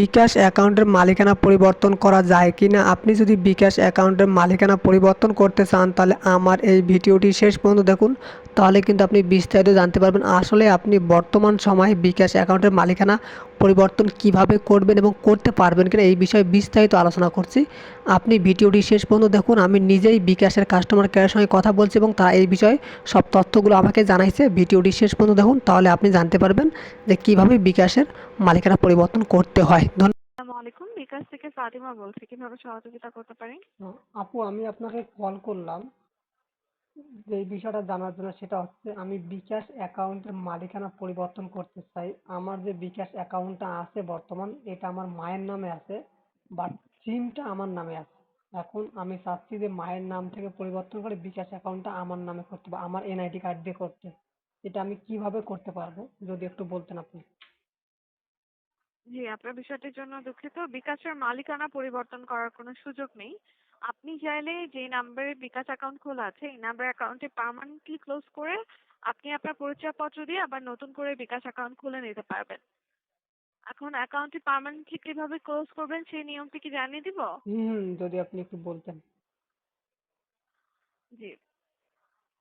বিকাশ অ্যাকাউন্টের মালিকানা পরিবর্তন করা যায় কি না? আপনি যদি বিকাশ অ্যাকাউন্টের মালিকানা পরিবর্তন করতে চান, তাহলে আমার এই ভিডিওটি শেষ পর্যন্ত দেখুন। তাহলে কিন্তু আপনি বিস্তারিত জানতে পারবেন। আসলে আপনি বর্তমান সময়ে বিকাশ অ্যাকাউন্টের মালিকানা পরিবর্তন কীভাবে করবেন এবং করতে পারবেন কিনা এই বিষয়ে বিস্তারিত আলোচনা করছি। আপনি ভিডিওটি শেষ পর্যন্ত দেখুন আমি নিজেই বিকাশের কাস্টমার কেয়ারের সঙ্গে কথা বলছি এবং তা এই বিষয়ে সব তথ্যগুলো আমাকে জানাইছে। ভিডিওটি শেষ পর্যন্ত দেখুন তাহলে আপনি জানতে পারবেন যে কীভাবে বিকাশের মালিকানা পরিবর্তন করতে হয়। ধন্যবাদ আলাইকুম বিকাশ থেকে ফাতিমা বলছি। কীভাবে সহযোগিতা করতে পারি? আপু আমি আপনাকে কল করলাম। যে বিষয়টা জানার জন্য সেটা হচ্ছে আমি বিকাশ অ্যাকাউন্টের মালিকানা পরিবর্তন করতে চাই। আমার যে বিকাশ অ্যাকাউন্টটা আছে বর্তমান, এটা আমার মায়ের নামে আছে বাট সিমটা আমার নামে আছে। এখন আমি চাচ্ছি যে মায়ের নাম থেকে পরিবর্তন করে বিকাশ অ্যাকাউন্টটা আমার নামে করতে বা আমার এনআইডি কার্ড দিয়ে করতে। এটা আমি কীভাবে করতে পারব, যদি একটু বলতেন আপনি? জি, আপনার বিষয়টির জন্য দুঃখিত। বিকাশের মালিকানা পরিবর্তন করার কোনো সুযোগ নেই। আপনি চাইলে যে নাম্বারে বিকাশ অ্যাকাউন্ট খোলা আছে এই নাম্বার অ্যাকাউন্টে পার্মানেন্টলি ক্লোজ করে আপনি আপনার পরিচয়পত্র দিয়ে আবার নতুন করে বিকাশ অ্যাকাউন্ট খুলে নিতে পারবেন। এখন অ্যাকাউন্টটি পার্মানেন্টলি কীভাবে ক্লোজ করবেন সেই নিয়মটি কি জানিয়ে দিব? হুম যদি আপনি একটু বলতেন। জি।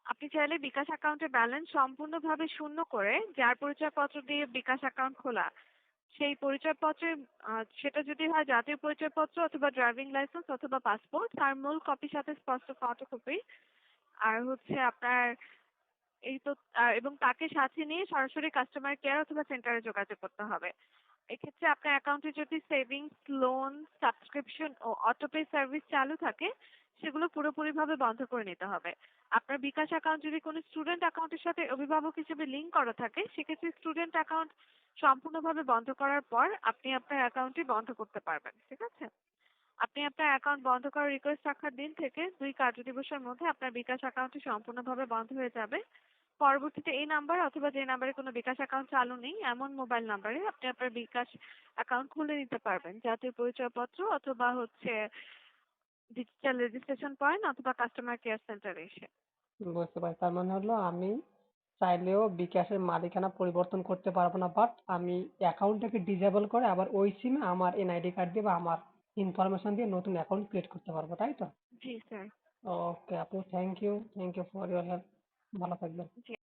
আপনি চাইলে বিকাশ অ্যাকাউন্টের ব্যালেন্স সম্পূর্ণভাবে শূন্য করে যার পরিচয়পত্র দিয়ে বিকাশ অ্যাকাউন্ট খোলা সেই পরিচয়পত্রে আহ, সেটা যদি হয় জাতীয় পরিচয়পত্র অথবা ড্রাইভিং লাইসেন্স অথবা পাসপোর্ট তার মূল কপির সাথে স্পষ্ট ফটোকপি আর হচ্ছে আপনার এই তো এবং তাকে সাথে নিয়ে সরাসরি কাস্টমার কেয়ার অথবা সেন্টারে যোগাযোগ করতে হবে। এক্ষেত্রে আপনার অ্যাকাউন্টে যদি সেভিংস লোন সাবস্ক্রিপশন ও অটোপে সার্ভিস চালু থাকে সেগুলো পুরোপুরিভাবে বন্ধ করে নিতে হবে। আপনার বিকাশ অ্যাকাউন্ট যদি কোনো স্টুডেন্ট অ্যাকাউন্টের সাথে অভিভাবক হিসেবে লিংক করা থাকে, সেক্ষেত্রে স্টুডেন্ট অ্যাকাউন্ট সম্পূর্ণভাবে বন্ধ করার পর আপনি আপনার অ্যাকাউন্টটি বন্ধ করতে পারবেন, ঠিক আছে? আপনি আপনার অ্যাকাউন্ট বন্ধ করার রিকোয়েস্ট রাখার দিন থেকে দুই কার্যদিবসের মধ্যে আপনার বিকাশ অ্যাকাউন্টটি সম্পূর্ণভাবে বন্ধ হয়ে যাবে। পরবর্তীতে এই নাম্বার অথবা যে নাম্বারে কোনো বিকাশ অ্যাকাউন্ট চালু নেই, এমন মোবাইল নাম্বারে আপনি আপনার বিকাশ অ্যাকাউন্ট খুলে নিতে পারবেন। জাতীয় পরিচয়পত্র অথবা হচ্ছে ডিজিটাল রেজিস্ট্রেশন পয়েন্ট অথবা কাস্টমার কেয়ার সেন্টারে এসে। বুঝতে পারছি। তার মানে হলো আমি চাইলেও বিকাশের মালিকানা পরিবর্তন করতে পারব না বাট আমি অ্যাকাউন্টটাকে ডিসেবল করে আবার ওই সিমে আমার এনআইডি কার্ড দিয়ে বা আমার ইনফরমেশন দিয়ে নতুন অ্যাকাউন্ট ক্রিয়েট করতে পারব তাই তো? জি স্যার ওকে আপু thank you thank you for your help ভালো থাকবেন।